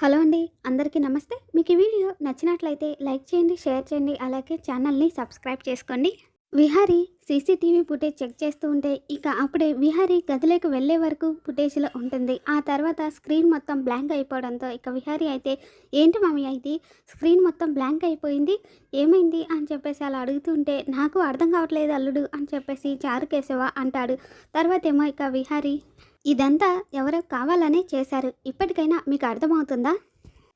Hello అండి అందరికీ నమస్తే. మీకు ఈ వీడియో నచ్చినట్లయితే లైక్ చేయండి షేర్ చేయండి అలాగే ఛానల్ని సబ్స్క్రైబ్ చేసుకోండి. విహారి సీసీటీవీ ఫుటేజ్ చెక్ చేస్తూ ఉంటే ఇక అప్పుడే విహారి గదిలోకి వెళ్ళే వరకు ఫుటేజ్లో ఉంటుంది. ఆ తర్వాత స్క్రీన్ మొత్తం బ్లాంక్ అయిపోవడంతో ఇక విహారి అయితే ఏంటి మమ్మీ అయితే స్క్రీన్ మొత్తం బ్లాంక్ అయిపోయింది? ఏమైంది? అని చెప్పేసి అలా అడుగుతుంటే నాకు అర్థం కావట్లేదు అల్లుడు అని చెప్పేసి చారుకేశవ అంటాడు. తర్వాత ఏమో ఇక విహారీ ఇదంతా ఎవరో కావాలనే చేశారు. ఇప్పటికైనా మీకు అర్థమవుతుందా?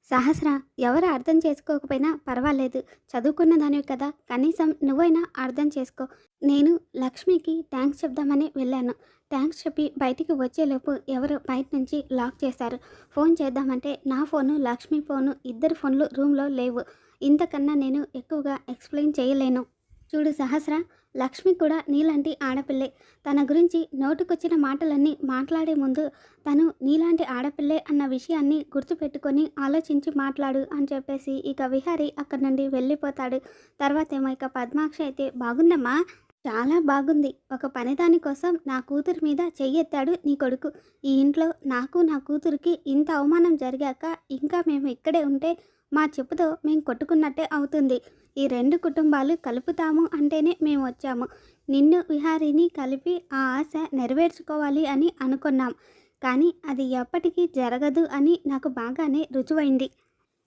సహస్ర ఎవరు అర్థం చేసుకోకపోయినా పర్వాలేదు. చదువుకున్న దానివి కదా. కనీసం నువ్వైనా అర్థం చేసుకో. నేను లక్ష్మికి థ్యాంక్స్ చెప్దామని వెళ్ళాను. థ్యాంక్స్ చెప్పి బయటికి వచ్చేలోపు ఎవరు బయట నుంచి లాక్ చేశారు. ఫోన్ చేద్దామంటే నా ఫోను లక్ష్మి ఫోను ఇద్దరు ఫోన్లు రూమ్లో లేవు. ఇంతకన్నా నేను ఎక్కువగా ఎక్స్ప్లెయిన్ చేయలేను. చూడు సహస్ర లక్ష్మి కూడా నీలాంటి ఆడపిల్లే. తన గురించి నోటుకొచ్చిన మాటలన్నీ మాట్లాడే ముందు తను నీలాంటి ఆడపిల్లే అన్న విషయాన్ని గుర్తుపెట్టుకొని ఆలోచించి మాట్లాడు అని చెప్పేసి ఇక విహారి అక్కడి నుండి వెళ్ళిపోతాడు. తర్వాత ఏమో ఇక పద్మాక్షి అయితే బాగుందమ్మా చాలా బాగుంది. ఒక పనిదాని కోసం నా కూతురు మీద చెయ్యెత్తాడు నీ కొడుకు. ఈ ఇంట్లో నాకు నా కూతురికి ఇంత అవమానం జరిగాక ఇంకా మేము ఇక్కడే ఉంటే మా చెప్పుతో మేము కొట్టుకున్నట్టే అవుతుంది. ఈ రెండు కుటుంబాలు కలుపుతాము అంటేనే మేము వచ్చాము. నిన్ను విహారిని కలిపి ఆ ఆశ నెరవేర్చుకోవాలి అని అనుకున్నాం. కానీ అది ఎప్పటికీ జరగదు అని నాకు బాగానే రుజువైంది.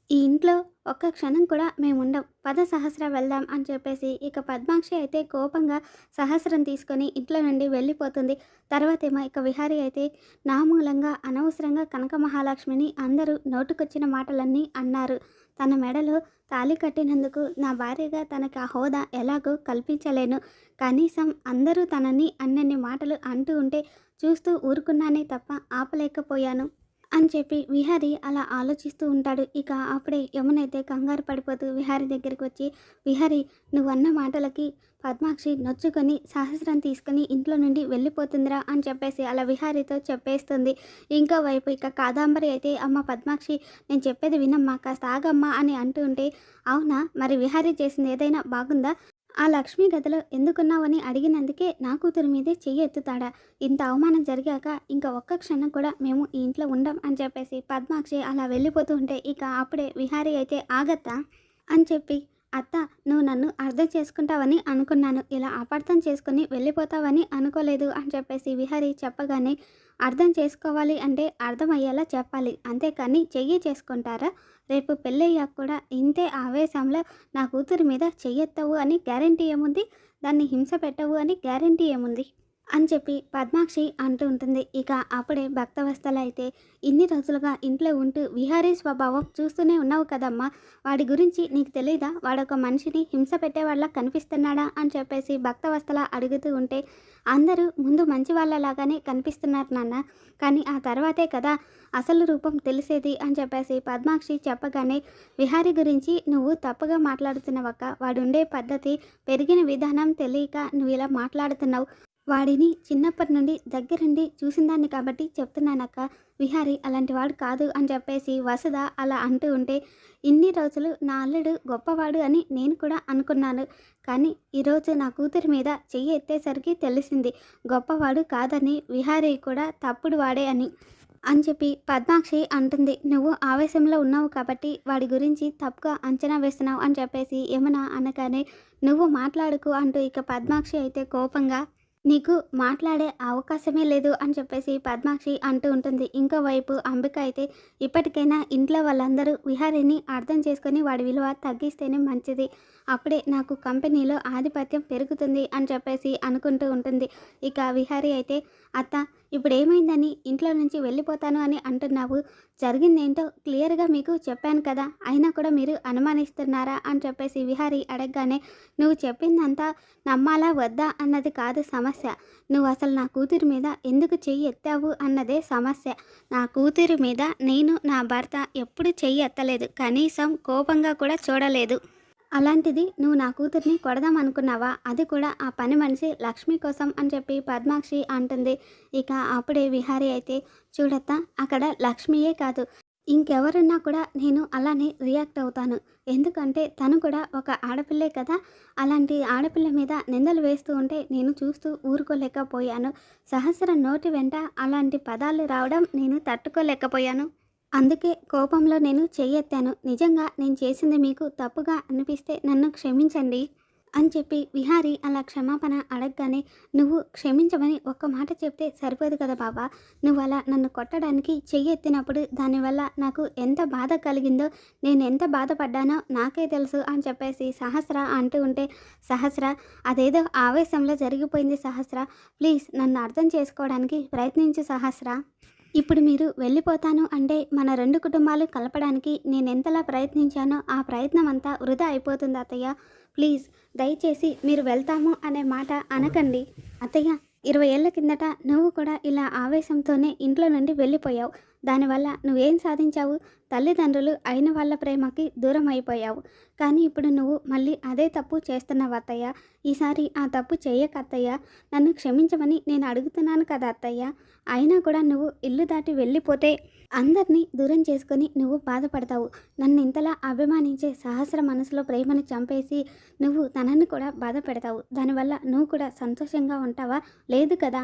ఈ ఇంట్లో ఒక్క క్షణం కూడా మేము ఉండం పద సహస్ర వెళ్దాం అని చెప్పేసి ఇక పద్మాక్షి అయితే కోపంగా సహస్రం తీసుకొని ఇంట్లో నుండి వెళ్ళిపోతుంది. తర్వాత ఏమో ఇక విహారీ అయితే నా మూలంగా అనవసరంగా కనక మహాలక్ష్మిని అందరూ నోటుకొచ్చిన మాటలన్నీ అన్నారు. తన మెడలో తాళి కట్టినందుకు నా భార్యగా తనకు ఆ హోదా ఎలాగో కల్పించలేను. కనీసం అందరూ తనని అన్నన్ని మాటలు అంటూ ఉంటే చూస్తూ ఊరుకున్నానే తప్ప ఆపలేకపోయాను. అని చెప్పి విహారి అలా ఆలోచిస్తూ ఉంటాడు. ఇక అప్పుడే యమునైతే కంగారు పడిపోతూ విహారి దగ్గరికి వచ్చి విహారి నువ్వు అన్న మాటలకి పద్మాక్షి నొచ్చుకొని సహస్రం తీసుకొని ఇంట్లో నుండి వెళ్ళిపోతుందిరా అని చెప్పేసి అలా విహారితో చెప్పేస్తుంది. ఇంకో వైపు ఇక కాదాంబరి అయితే అమ్మ పద్మాక్షి నేను చెప్పేది వినమ్మా కాస్త ఆగమ్మా అని అంటూ ఉంటే అవునా? మరి విహారీ చేసింది ఏదైనా బాగుందా? ఆ లక్ష్మి గదిలో ఎందుకున్నావని అడిగినందుకే నా కూతురు మీదే చెయ్యి ఎత్తుతాడా? ఇంత అవమానం జరిగాక ఇంకా ఒక్క క్షణం కూడా మేము ఈ ఇంట్లో ఉండం అని చెప్పేసి పద్మాక్షి అలా వెళ్ళిపోతూ ఉంటే ఇక అప్పుడే విహారీ అయితే ఆగత్తా? అని చెప్పి అత్త నువ్వు నన్ను అర్థం చేసుకుంటావని అనుకున్నాను. ఇలా అపార్థం చేసుకుని వెళ్ళిపోతావని అనుకోలేదు అని చెప్పేసి విహరి చెప్పగానే అర్థం చేసుకోవాలి అంటే అర్థమయ్యేలా చెప్పాలి. అంతేకాని చెయ్యి చేసుకుంటారా? రేపు పెళ్ళయ్యాక కూడా ఇంతే ఆవేశంలో నా కూతురి మీద చెయ్యెత్తవు అని గ్యారంటీ ఏముంది? దాన్ని హింస పెట్టవు అని గ్యారంటీ ఏముంది? అని చెప్పి పద్మాక్షి అంటూ ఉంటుంది. ఇక అప్పుడే భక్తవస్థలు అయితే ఇన్ని రోజులుగా ఇంట్లో ఉంటూ విహారీ స్వభావం చూస్తూనే ఉన్నావు కదమ్మా. వాడి గురించి నీకు తెలీదా? వాడొక మనిషిని హింస పెట్టేవాళ్ళ కనిపిస్తున్నాడా అని చెప్పేసి భక్తవస్థల అడుగుతూ ఉంటే అందరూ ముందు మంచి వాళ్ళలాగానే కనిపిస్తున్నారు నాన్న. కానీ ఆ తర్వాతే కదా అసలు రూపం తెలిసేది అని చెప్పేసి పద్మాక్షి చెప్పగానే విహారీ గురించి నువ్వు తప్పుగా మాట్లాడుతున్నావక్క. వాడుండే పద్ధతి పెరిగిన విధానం తెలియక నువ్వు ఇలా మాట్లాడుతున్నావు. వాడిని చిన్నప్పటి నుండి దగ్గరుండి చూసిందాన్ని కాబట్టి చెప్తున్నానక్క. విహారి అలాంటి వాడు కాదు అని చెప్పేసి వసద అలా అంటూ ఉంటే ఇన్ని రోజులు నా అల్లుడు గొప్పవాడు అని నేను కూడా అనుకున్నాను. కానీ ఈరోజు నా కూతురి మీద చెయ్యి ఎత్తేసరికి తెలిసింది గొప్పవాడు కాదని విహారీ కూడా తప్పుడు వాడే అని. అని చెప్పి పద్మాక్షి అంటుంది నువ్వు ఆవేశంలో ఉన్నావు కాబట్టి వాడి గురించి తప్పుగా అంచనా వేస్తున్నావు అని చెప్పేసి యమున అనగానే నువ్వు మాట్లాడుకు అంటూ ఇక పద్మాక్షి అయితే కోపంగా నీకు మాట్లాడే అవకాశమే లేదు అని చెప్పేసి పద్మాక్షి అంటూ ఉంటుంది. ఇంకోవైపు అంబిక అయితే ఇప్పటికైనా ఇంట్లో వాళ్ళందరూ విహారిని అర్థం చేసుకొని వాడి విలువ తగ్గిస్తేనే మంచిది. అప్పుడే నాకు కంపెనీలో ఆధిపత్యం పెరుగుతుంది అని చెప్పేసి అనుకుంటూ ఉంటుంది. ఇక విహారీ అయితే అత్త ఇప్పుడు ఏమైందని ఇంట్లో నుంచి వెళ్ళిపోతాను అని అంటున్నావు? జరిగిందేంటో క్లియర్గా మీకు చెప్పాను కదా. అయినా కూడా మీరు అనుమానిస్తున్నారా అని చెప్పేసి విహారీ అడగగానే నువ్వు చెప్పిందంతా నమ్మాలా వద్దా అన్నది కాదు సమస్య. నువ్వు అసలు నా కూతురి మీద ఎందుకు చెయ్యి ఎత్తావు అన్నదే సమస్య. నా కూతురి మీద నేను నా భర్త ఎప్పుడు చెయ్యి ఎత్తలేదు. కనీసం కోపంగా కూడా చూడలేదు. అలాంటిది నువ్వు నా కూతుర్ని కొడదాం అనుకున్నావా? అది కూడా ఆ పని మనిషి లక్ష్మి కోసం అని చెప్పి పద్మాక్షి అంటుంది. ఇక అప్పుడే విహారీ అయితే చూడత్తా అక్కడ లక్ష్మియే కాదు. ఇంకెవరున్నా కూడా నేను అలానే రియాక్ట్ అవుతాను. ఎందుకంటే తను కూడా ఒక ఆడపిల్లే కదా. అలాంటి ఆడపిల్ల మీద నిందలు వేస్తూ ఉంటే నేను చూస్తూ ఊరుకోలేకపోయాను. సహస్ర నోటి వెంట అలాంటి పదాలు రావడం నేను తట్టుకోలేకపోయాను. అందుకే కోపంలో నేను చేయెత్తాను నిజంగా నేను చేసింది మీకు తప్పుగా అనిపిస్తే నన్ను క్షమించండి అని చెప్పి విహారి అలా క్షమాపణ అడగగానే నువ్వు క్షమించమని ఒక్క మాట చెప్తే సరిపోదు కదా బాబా. నువ్వు అలా నన్ను కొట్టడానికి చెయ్యెత్తినప్పుడు దానివల్ల నాకు ఎంత బాధ కలిగిందో నేను ఎంత బాధపడ్డానో నాకే తెలుసు అని చెప్పేసి సహస్ర అంటూ ఉంటే సహస్ర అదేదో ఆవేశంలో జరిగిపోయింది సహస్ర. ప్లీజ్ నన్ను అర్థం చేసుకోవడానికి ప్రయత్నించు సహస్ర. ఇప్పుడు మీరు వెళ్ళిపోతాను అంటే మన రెండు కుటుంబాలు కలపడానికి నేను ఎంతలా ప్రయత్నించానో ఆ ప్రయత్నం అంతా వృధా అయిపోతుంది అత్తయ్య. ప్లీజ్ దయచేసి మీరు వెళ్తాము అనే మాట అనకండి. అత్తయ్య ఇరవై ఏళ్ళ కిందట నువ్వు కూడా ఇలా ఆవేశంతోనే ఇంట్లో నుండి వెళ్ళిపోయావు. దానివల్ల నువ్వేం సాధించావు? తల్లిదండ్రులు అయిన వాళ్ళ ప్రేమకి దూరం అయిపోయావు కానీ ఇప్పుడు నువ్వు మళ్ళీ అదే తప్పు చేస్తున్నావు అత్తయ్య. ఈసారి ఆ తప్పు చేయక అత్తయ్య. నన్ను క్షమించమని నేను అడుగుతున్నాను కదా అత్తయ్య. అయినా కూడా నువ్వు ఇల్లు దాటి వెళ్ళిపోతే అందరినీ దూరం చేసుకొని నువ్వు బాధపడతావు. నన్ను ఇంతలా అభిమానించే సహస్ర మనసులో ప్రేమను చంపేసి నువ్వు తనని కూడా బాధ పెడతావు దానివల్ల నువ్వు కూడా సంతోషంగా ఉంటావా? లేదు కదా?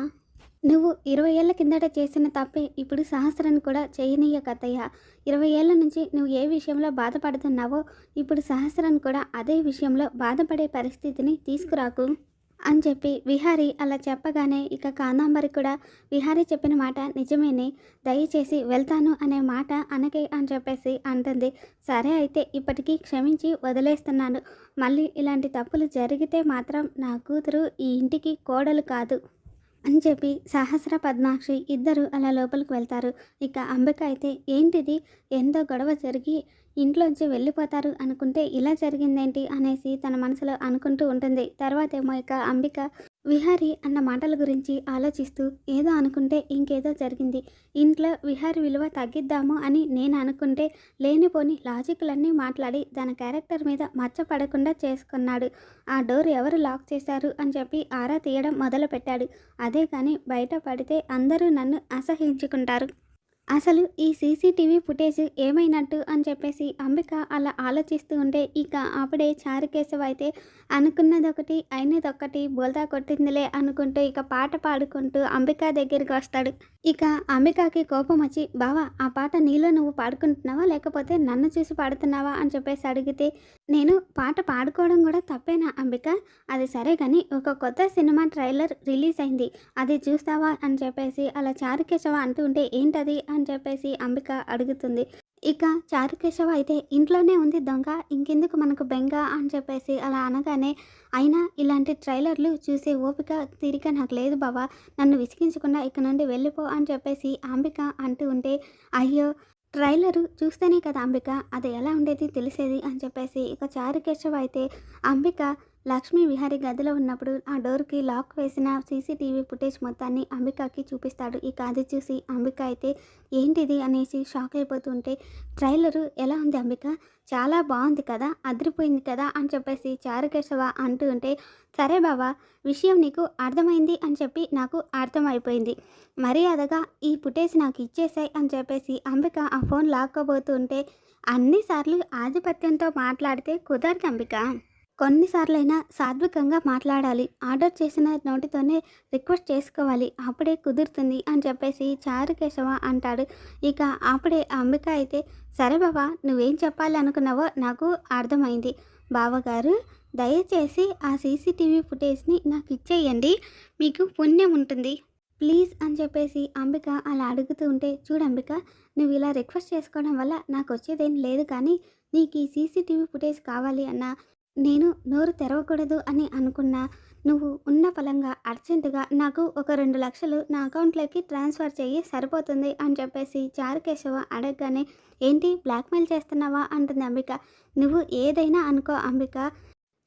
నువ్వు ఇరవై ఏళ్ళ కిందట చేసిన తప్పే. ఇప్పుడు సహస్రాన్ని కూడా చేయనీయ కథయ్య. ఇరవై ఏళ్ళ నుంచి నువ్వు ఏ విషయంలో బాధపడుతున్నావో ఇప్పుడు సహస్రాన్ని కూడా అదే విషయంలో బాధపడే పరిస్థితిని తీసుకురాకు అని చెప్పి విహారి అలా చెప్పగానే ఇక కాందాంబరి కూడా విహారి చెప్పిన మాట నిజమేనే. దయచేసి వెళ్తాను అనే మాట అనకే అని చెప్పేసి అంటుంది. సరే అయితే ఇప్పటికీ క్షమించి వదిలేస్తున్నాను. మళ్ళీ ఇలాంటి తప్పులు జరిగితే మాత్రం నా కూతురు ఈ ఇంటికి కోడలు కాదు. అని చెప్పి సహస్ర పద్మాక్షి ఇద్దరు అలా లోపలికి వెళ్తారు. ఇక అంబిక అయితే ఏంటిది? ఎంతో గొడవ జరిగి ఇంట్లోంచి వెళ్ళిపోతారు అనుకుంటే ఇలా జరిగిందేంటి? అనేసి తన మనసులో అనుకుంటూ ఉంటుంది. తర్వాత ఏమో ఇక అంబిక విహారి అన్న మాటల గురించి ఆలోచిస్తూ ఏదో అనుకుంటే ఇంకేదో జరిగింది. ఇంట్లో విహారి విలువ తగ్గిద్దాము అని నేను అనుకుంటే లేనిపోని లాజిక్లన్నీ మాట్లాడి తన క్యారెక్టర్ మీద మచ్చపడకుండా చేసుకున్నాడు. ఆ డోర్ ఎవరు లాక్ చేశారు అని చెప్పి ఆరా తీయడం మొదలుపెట్టాడు. అదే కానీ బయట పడితే అందరూ నన్ను అసహించుకుంటారు. అసలు ఈ సీసీటీవీ ఫుటేజ్ ఏమైనట్టు అని చెప్పేసి అంబిక అలా ఆలోచిస్తూ ఉంటే ఇక అప్పుడే చారుకేశవ్ అయితే అనుకున్నది ఒకటి అయినది ఒకటి బోల్తా కొట్టిందిలే అనుకుంటూ ఇక పాట పాడుకుంటూ అంబిక దగ్గరికి వస్తాడు. ఇక అంబికకి కోపం వచ్చి బావా ఆ పాట నీలో నువ్వు పాడుకుంటున్నావా? లేకపోతే నన్ను చూసి పాడుతున్నావా? అని చెప్పేసి అడిగితే నేను పాట పాడుకోవడం కూడా తప్పేనా అంబిక? అది సరే కానీ ఒక కొత్త సినిమా ట్రైలర్ రిలీజ్ అయింది. అది చూస్తావా? అని చెప్పేసి అలా చారుకేశవ అంటూ ఉంటే ఏంటది? అని చెప్పేసి అంబిక అడుగుతుంది. ఇక చారుకేశవ అయితే ఇంట్లోనే ఉంది దొంగ ఇంకెందుకు మనకు బెంగ అని చెప్పేసి అలా అనగానే అయినా ఇలాంటి ట్రైలర్లు చూసే ఓపిక తీరిక నాకు లేదు బావా నన్ను విసిగించకుండా ఇక్కడ నుండి వెళ్ళిపో అని చెప్పేసి అంబిక అంటూ ఉంటే అయ్యో ట్రైలరు చూస్తేనే కదా అంబిక అది ఎలా ఉండేది తెలిసేది అని చెప్పేసి ఇక చారుకేశవ అయితే అంబిక లక్ష్మీ విహారీ గదిలో ఉన్నప్పుడు ఆ డోర్కి లాక్ వేసిన సీసీటీవీ ఫుటేజ్ మొత్తాన్ని అంబికకి చూపిస్తాడు. ఇక అది చూసి అంబిక అయితే ఏంటిది? అనేసి షాక్ అయిపోతుంటే ట్రైలరు ఎలా ఉంది అంబిక? చాలా బాగుంది కదా అదిరిపోయింది కదా అని చెప్పేసి చారుకేశవ అంటూ ఉంటే సరే బావా విషయం నీకు అర్థమైంది అని చెప్పి నాకు అర్థమైపోయింది. మర్యాదగా ఈ ఫుటేజ్ నాకు ఇచ్చేసాయి అని చెప్పేసి అంబిక ఆ ఫోన్ లాక్కోబోతుంటే అన్నిసార్లు ఆధిపత్యంతో మాట్లాడితే కుదరదు అంబిక. కొన్నిసార్లైనా సాత్వికంగా మాట్లాడాలి. ఆర్డర్ చేసిన నోటితోనే రిక్వెస్ట్ చేసుకోవాలి. అప్పుడే కుదురుతుంది అని చెప్పేసి చారుకేశవ అంటాడు. ఇక అప్పుడే అంబిక అయితే సరే బాబా నువ్వేం చెప్పాలనుకున్నావో నాకు అర్థమైంది. బావగారు దయచేసి ఆ సీసీటీవీ ఫుటేజ్ని నాకు ఇచ్చేయండి. మీకు పుణ్యం ఉంటుంది. ప్లీజ్ అని చెప్పేసి అంబిక అలా అడుగుతూ ఉంటే చూడు అంబిక నువ్వు ఇలా రిక్వెస్ట్ చేసుకోవడం వల్ల నాకు వచ్చేదేం లేదు కానీ నీకు ఈ సీసీటీవీ ఫుటేజ్ కావాలి అన్నా నేను నోరు తెరవకూడదు అని అనుకున్నా. నువ్వు ఉన్న ఫలంగా అర్జెంటుగా నాకు ఒక రెండు లక్షలు నా అకౌంట్లోకి ట్రాన్స్ఫర్ చెయ్యి సరిపోతుంది అని చెప్పేసి చారుకేశవ అడగగానే ఏంటి? బ్లాక్మెయిల్ చేస్తున్నావా? అంటుంది అంబిక. నువ్వు ఏదైనా అనుకో అంబిక.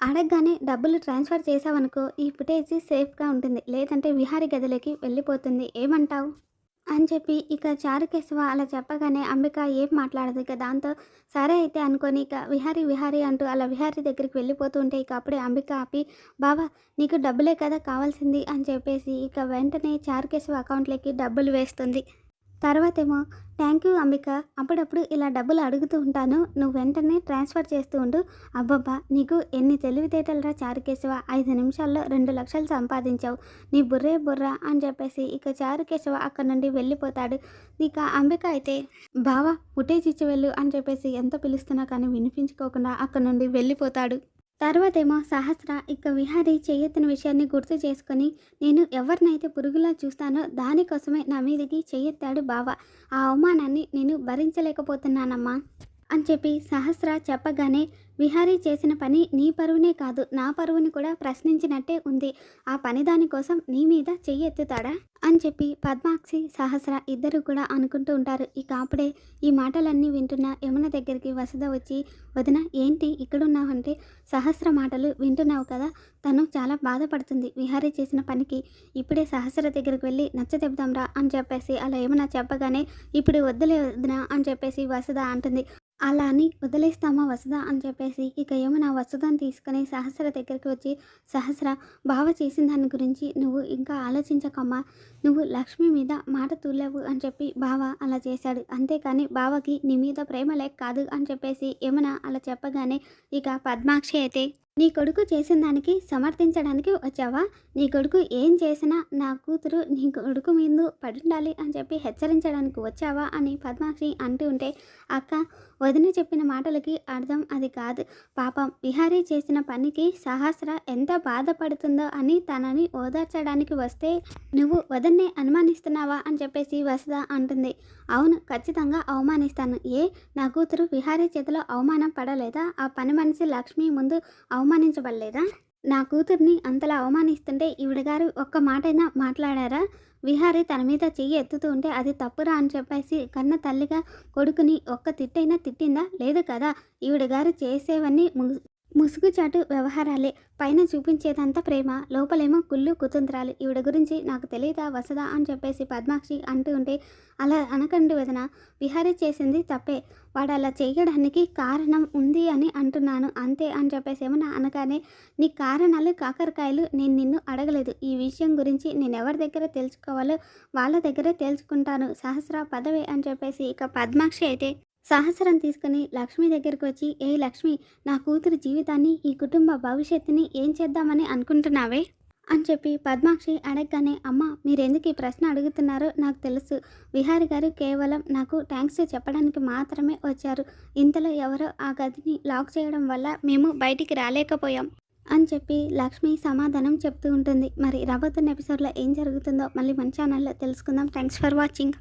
అడగగానే డబ్బులు ట్రాన్స్ఫర్ చేసావనుకో ఈ ఫుటేజ్ సేఫ్గా ఉంటుంది. లేదంటే విహారీ గదిలోకి వెళ్ళిపోతుంది. ఏమంటావు? అని చెప్పి ఇక చారుకేశవ అలా చెప్పగానే అంబిక ఏం మాట్లాడదు ఇక దాంతో సరే అయితే అనుకొని ఇక విహారి విహారి అంటూ అలా విహారి దగ్గరికి వెళ్ళిపోతూ ఉంటే ఇక అప్పుడే అంబిక ఆపి బావా నీకు డబ్బులే కదా కావాల్సింది అని చెప్పేసి ఇక వెంటనే చారుకేశవ అకౌంట్లోకి డబ్బులు వేస్తుంది. తర్వాతేమో థ్యాంక్ యూ అంబిక. అప్పుడప్పుడు ఇలా డబ్బులు అడుగుతూ ఉంటాను. నువ్వు వెంటనే ట్రాన్స్ఫర్ చేస్తూ ఉండు. అబ్బబ్బా నీకు ఎన్ని తెలివితేటలరా చారుకేశవ. ఐదు నిమిషాల్లో రెండు లక్షలు సంపాదించావు. నీ బుర్రే బుర్ర అని చెప్పేసి ఇక చారుకేశవ అక్కడ నుండి వెళ్ళిపోతాడు. ఇక అంబిక అయితే బావా పుటేజ్ వెళ్ళు అని చెప్పేసి ఎంత పిలుస్తున్నా కానీ వినిపించుకోకుండా అక్కడ నుండి వెళ్ళిపోతాడు. తర్వాతేమో సహస్ర ఇక విహారి చేయెత్తిన విషయాన్ని గుర్తు చేసుకొని నేను ఎవరినైతే పురుగులా చూస్తానో దానికోసమే నా మీదకి చేయెత్తాడు బావ. ఆ అవమానాన్ని నేను భరించలేకపోతున్నానమ్మా అని చెప్పి సహస్ర చెప్పగానే విహారీ చేసిన పని నీ పరువునే కాదు నా పరువుని కూడా ప్రశ్నించినట్టే ఉంది. ఆ పని దానికోసం నీ మీద చెయ్యెత్తుతాడా? అని చెప్పి పద్మాక్షి సహస్ర ఇద్దరు కూడా అనుకుంటూ ఉంటారు. ఇక అప్పుడే ఈ మాటలన్నీ వింటున్న యమున దగ్గరికి వసుధ వచ్చి వదిన ఏంటి ఇక్కడున్నావంటే సహస్ర మాటలు వింటున్నావు కదా తను చాలా బాధపడుతుంది. విహారీ చేసిన పనికి ఇప్పుడే సహస్ర దగ్గరికి వెళ్ళి నచ్చ చెబుదాంరా అని చెప్పేసి అలా ఏమన్నా చెప్పగానే ఇప్పుడు వద్దులే వదిన అని చెప్పేసి వసుధ అంటుంది. అలా అని వదిలేస్తామా వసుధ అని చెప్పేసి ఇక యమున వసుధని తీసుకుని సహస్ర దగ్గరికి వచ్చి సహస్ర బావ చేసిన దాని గురించి నువ్వు ఇంకా ఆలోచించకమ్మా. నువ్వు లక్ష్మి మీద మాట తూలేవు అని చెప్పి బావ అలా చేశాడు. అంతేకాని బావకి నీ మీద ప్రేమ లేక కాదు అని చెప్పేసి యమున అలా చెప్పగానే ఇక పద్మాక్షి అయితే నీ కొడుకు చేసిన దానికి సమర్థించడానికి వచ్చావా? నీ కొడుకు ఏం చేసినా నా కూతురు నీ కొడుకు మీద పడుండాలి అని చెప్పి హెచ్చరించడానికి వచ్చావా అని పద్మాక్షి అంటూ ఉంటే అక్క వదిన చెప్పిన మాటలకి అర్థం అది కాదు. పాపం విహారీ చేసిన పనికి సహస్ర ఎంత బాధపడుతుందో అని తనని ఓదార్చడానికి వస్తే నువ్వు వదన్నే అనుమానిస్తున్నావా అని చెప్పేసి వసుధ అంటుంది. అవును ఖచ్చితంగా అవమానిస్తాను. ఏ? నా కూతురు విహారీ చేతిలో అవమానం పడలేదా? ఆ పని మనిషి లక్ష్మి ముందు అవమానించబడలేదా? నా కూతుర్ని అంతలా అవమానిస్తుంటే ఈవిడ గారు ఒక్క మాటైనా మాట్లాడారా? విహారి తన మీద చెయ్యి ఎత్తుతూ ఉంటే అది తప్పురా అని చెప్పేసి కన్న తల్లిగా కొడుకుని ఒక్క తిట్టైనా తిట్టిందా? లేదు కదా ఈవిడ గారు చేసేవన్నీ ము- ముసుగుచాటు వ్యవహారాలే. పైన చూపించేదంతా ప్రేమ లోపలేమో కుళ్ళు కుతంత్రాలు. ఈవిడ గురించి నాకు తెలియదా వసదా అని చెప్పేసి పద్మాక్షి అంటూ ఉంటే అలా అనకండి వదన విహారీ చేసింది తప్పే. వాడు అలా చేయడానికి కారణం ఉంది అని అంటున్నాను అంతే అని చెప్పేసి ఏమన్నా అనగానే నీ కారణాలు కాకరకాయలు నేను నిన్ను అడగలేదు. ఈ విషయం గురించి నేను ఎవరి దగ్గర తెలుసుకోవాలో వాళ్ళ దగ్గరే తెలుసుకుంటాను. సహస్ర పదవి అని చెప్పేసి ఇక పద్మాక్షి అయితే సాహసరం తీసుకుని లక్ష్మి దగ్గరికి వచ్చి ఏ లక్ష్మి నా కూతురు జీవితాన్ని ఈ కుటుంబ భవిష్యత్తుని ఏం చేద్దామని అనుకుంటున్నావే? అని చెప్పి పద్మాక్షి అడగగానే అమ్మ మీరెందుకు ఈ ప్రశ్న అడుగుతున్నారో నాకు తెలుసు. విహారి గారు కేవలం నాకు థ్యాంక్స్ చెప్పడానికి మాత్రమే వచ్చారు. ఇంతలో ఎవరో ఆ గదిని లాక్ చేయడం వల్ల మేము బయటికి రాలేకపోయాం. అని చెప్పి లక్ష్మి సమాధానం చెప్తూ ఉంటుంది. మరి రాబోతున్న ఎపిసోడ్లో ఏం జరుగుతుందో మళ్ళీ మన ఛానల్లో తెలుసుకుందాం. Thanks for watching.